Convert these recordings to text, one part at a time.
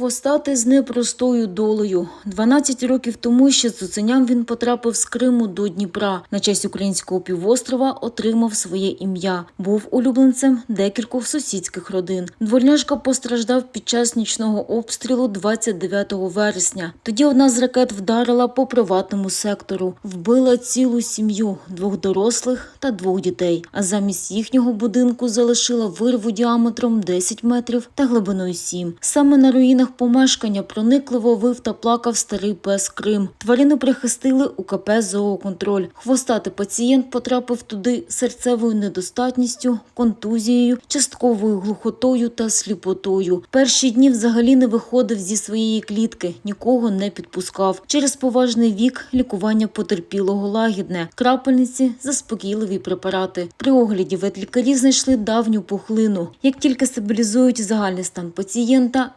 хвостатий з непростою долею. 12 років тому ще цуценям він потрапив з Криму до Дніпра. На честь українського півострова отримав своє ім'я. Був улюбленцем декількох сусідських родин. Дворняжка постраждав під час нічного обстрілу 29 вересня. Тоді одна з ракет вдарила по приватному сектору, вбила цілу сім'ю двох дорослих та двох дітей. А замість їхнього будинку залишила вирву діаметром 10 метрів та глибиною 7. Саме на руїнах помешкання проникливо вив та плакав старий пес Крим. Тварину прихистили у КП «Зооконтроль». Хвостатий пацієнт потрапив туди серцевою недостатністю, контузією, частковою глухотою та сліпотою. Перші дні взагалі не виходив зі своєї клітки, нікого не підпускав. Через поважний вік лікування потерпілого лагідне, крапельниці, заспокійливі препарати. При огляді ветлікарі знайшли давню пухлину. Як тільки стабілізують загальний стан пацієнта,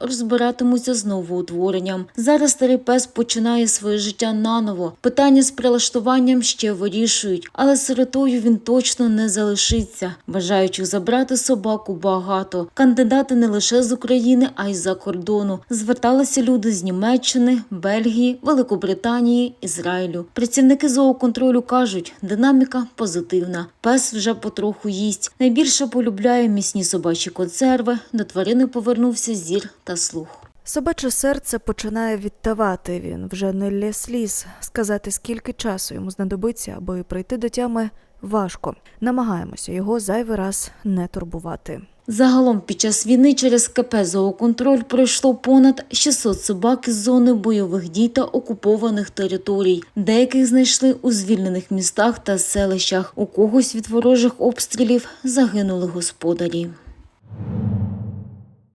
розбиратимуться з новоутворенням. Зараз старий пес починає своє життя наново. Питання з прилаштуванням ще вирішують, але сиротою він точно не залишиться. Бажаючих забрати собаку багато. Кандидати не лише з України, а й за кордону. Зверталися люди з Німеччини, Бельгії, Великобританії, Ізраїлю. Працівники зооконтролю кажуть, динаміка позитивна. Пес вже потроху їсть. Найбільше полюбляє місні собачі консерви. До тварини повернувся зір та слух. Собаче серце починає відтавати. Він вже не лє сліз. Сказати, скільки часу йому знадобиться, аби прийти до тями, важко. Намагаємося його зайвий раз не турбувати. Загалом під час війни через КП «Зооконтроль» пройшло понад 600 собак із зони бойових дій та окупованих територій. Деяких знайшли у звільнених містах та селищах. У когось від ворожих обстрілів загинули господарі.